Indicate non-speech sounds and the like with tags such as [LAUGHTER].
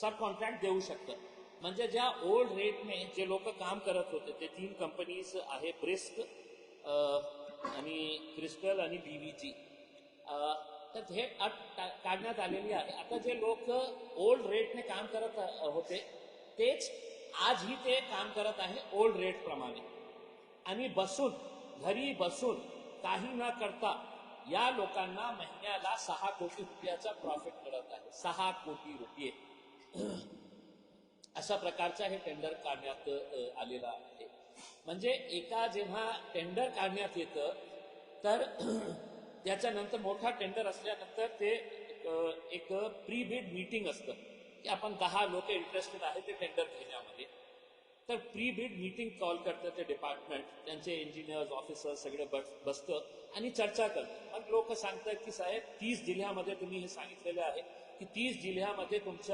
सब contract देऊ शकतं. म्हणजे ज्या ओल्ड रेटने जे लोक काम करत होते ते तीन कंपनीज आहे ब्रिस्क आणि क्रिस्टल आणि बीव्हीजी तर हे अट काढण्यात आलेली आहे. आता जे लोक ओल्ड रेटने काम करत होते तेच आजही ते काम करत आहे ओल्ड रेट प्रमाणे. आणि बसून घरी बसून काही न करता या लोकांना महिन्याला सहा कोटी रुपयाचा प्रॉफिट मिळत आहे. सहा कोटी रुपये. [CLEARS THROAT] अशा प्रकारचा हे टेंडर काढण्यात आलेला आलेलं आहे. म्हणजे एका जेव्हा टेंडर काढण्यात येतं तर [CLEARS THROAT] त्याच्यानंतर मोठा टेंडर असल्यानंतर ते एक प्री बिड मीटिंग असतं. की आपण दहा लोक इंटरेस्टेड आहे ते टेंडर घेण्यामध्ये. तर प्री बिड मीटिंग कॉल करतं ते डिपार्टमेंट त्यांचे इंजिनियर्स ऑफिसर्स सगळे बस बसतं आणि चर्चा करतं मग लोक सांगतात की साहेब तीस जिल्ह्यामध्ये तुम्ही हे सांगितलेलं आहे की तीस जिल्ह्यामध्ये तुमच्या